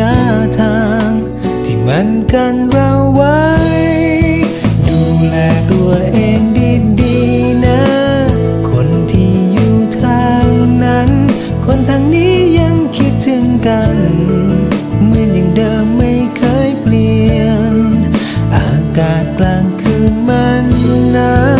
ยะทาง ที่มันกันเราไว้ ดูแลตัวเองดีๆนะ คนที่อยู่ทางนั้น คนทางนี้ยังคิดถึงกันเหมือนอย่างเดิมไม่เคยเปลี่ยน อากาศกลางคืนมันหนาว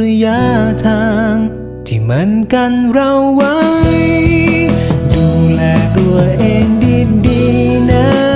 ระยะทาง ที่มันกันเราไว้ ดูแลตัวเองดีๆนะ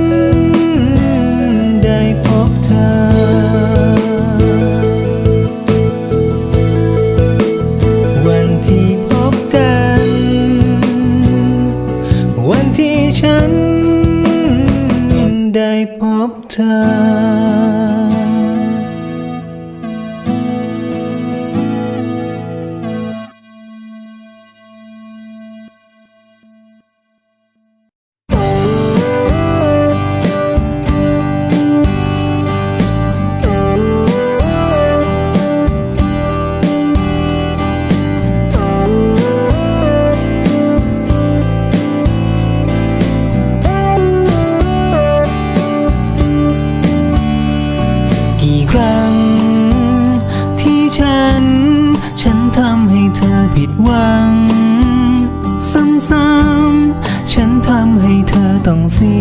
เธอต้องเสี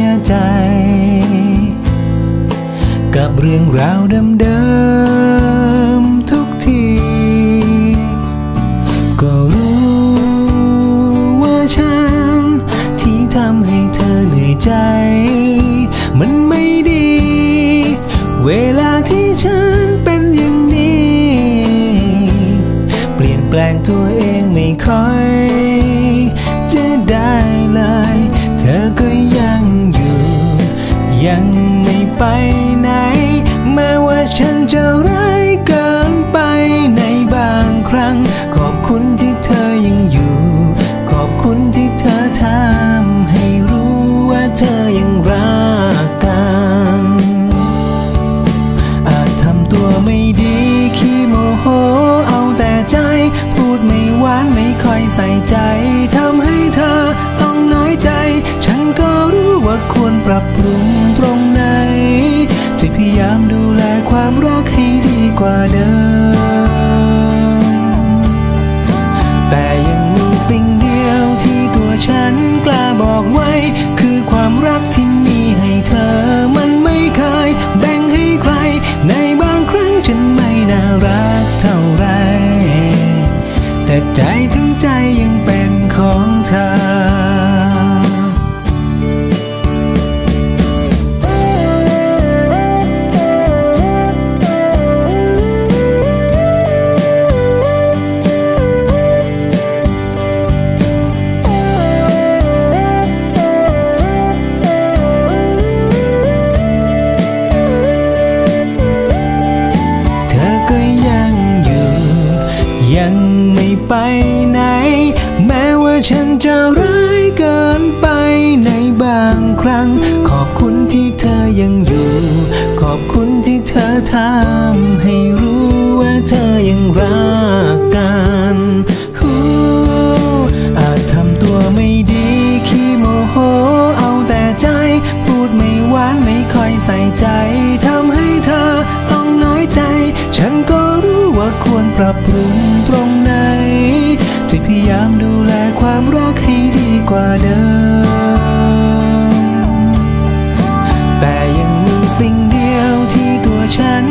ยใจ กับเรื่องราวเดิม ยังไม่ไปไหน แม้ว่าฉันจะร้ายเกินไปในบางครั้ง ใจ ปรับปรุงตรงไหน จะพยายามดูแลความรักให้ดีกว่าเดิม แต่ยังมีสิ่งเดียวที่ตัวฉัน